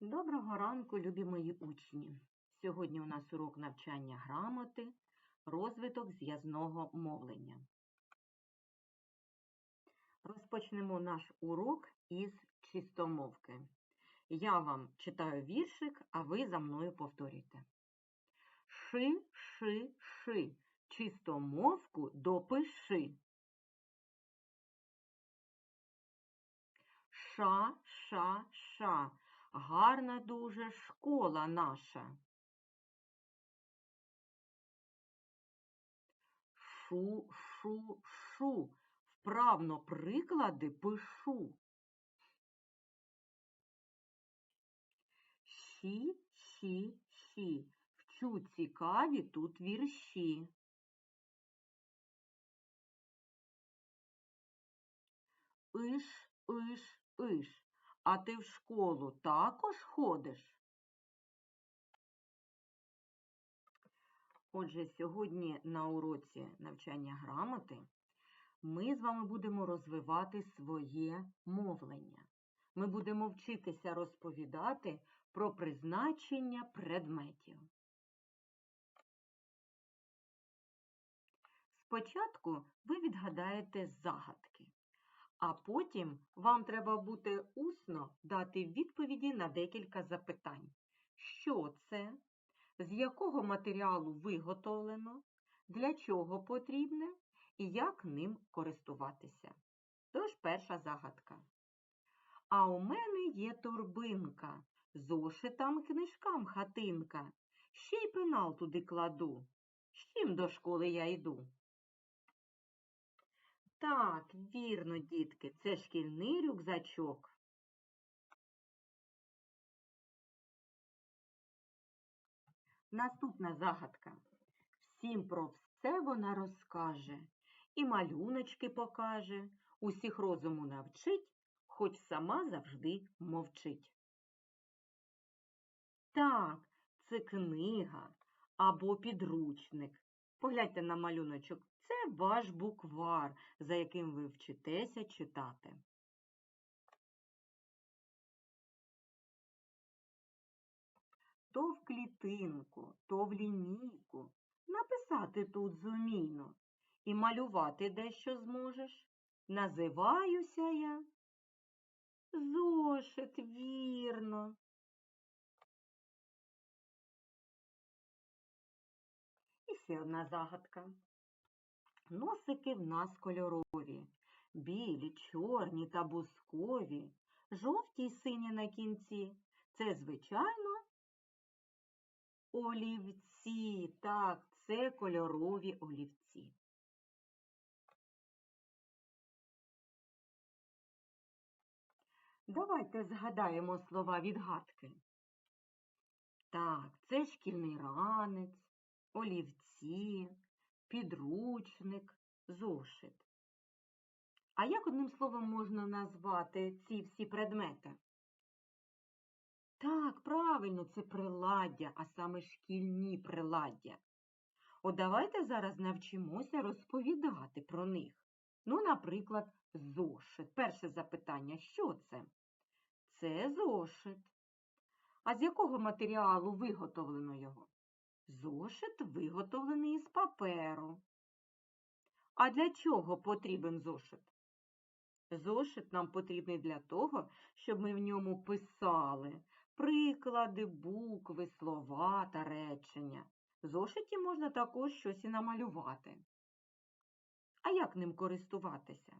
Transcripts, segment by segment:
Доброго ранку, любі мої учні! Сьогодні у нас урок навчання грамоти, розвиток зв'язного мовлення. Розпочнемо наш урок із чистомовки. Я вам читаю віршик, а ви за мною повторюйте. Ши, ши, ши, чистомовку допиши. Ша, ша, ша. Гарна дуже школа наша. Шу, шу, шу. Вправно приклади пишу. Щі, щі, щі. Вчу цікаві тут вірші. Иш, иш, иш. А ти в школу також ходиш? Отже, сьогодні на уроці навчання грамоти ми з вами будемо розвивати своє мовлення. Ми будемо вчитися розповідати про призначення предметів. Спочатку ви відгадаєте загадки, а потім вам треба буде усно дати відповіді на декілька запитань. Що це? З якого матеріалу виготовлено, для чого потрібне і як ним користуватися. Тож перша загадка. А у мене є торбинка, зошитам книжкам хатинка, ще й пенал туди кладу. З чим до школи я йду? Так, вірно, дітки, це шкільний рюкзачок. Наступна загадка. Всім про все вона розкаже, і малюночки покаже, усіх розуму навчить, хоч сама завжди мовчить. Так, це книга або підручник. Погляньте на малюночок. Це ваш буквар, за яким ви вчитеся читати. То в клітинку, то в лінійку. Написати тут зумійно. І малювати дещо зможеш. Називаюся я. Зошит, вірно. Ще одна загадка. Носики в нас кольорові, білі, чорні та бускові, жовті й сині на кінці. Це, звичайно, олівці. Так, це кольорові олівці. Давайте згадаємо слова відгадки. Так, це шкільний ранець, олівці, підручник, зошит. А як одним словом можна назвати ці всі предмети? Так, правильно, це приладдя, а саме шкільні приладдя. От давайте зараз навчимося розповідати про них. Ну, наприклад, зошит. Перше запитання, що це? Це зошит. А з якого матеріалу виготовлено його? Зошит виготовлений із паперу. А для чого потрібен зошит? Зошит нам потрібний для того, щоб ми в ньому писали приклади, букви, слова та речення. В зошиті можна також щось і намалювати. А як ним користуватися?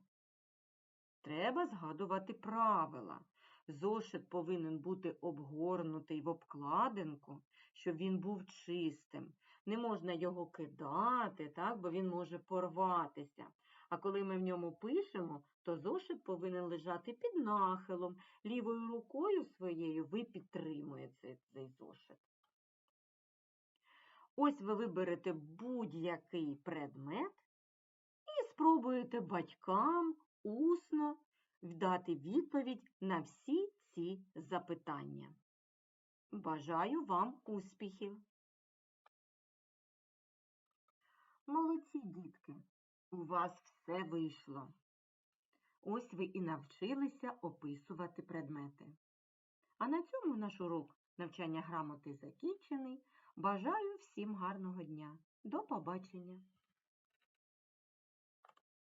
Треба згадувати правила. Зошит повинен бути обгорнутий в обкладинку, щоб він був чистим. Не можна його кидати, так, бо він може порватися. А коли ми в ньому пишемо, то зошит повинен лежати під нахилом. Лівою рукою своєю ви підтримуєте цей зошит. Ось ви виберете будь-який предмет і спробуєте батькам усно дати відповідь на всі ці запитання. Бажаю вам успіхів! Молодці, дітки! У вас все вийшло. Ось ви і навчилися описувати предмети. А на цьому наш урок навчання грамоти закінчений. Бажаю всім гарного дня. До побачення!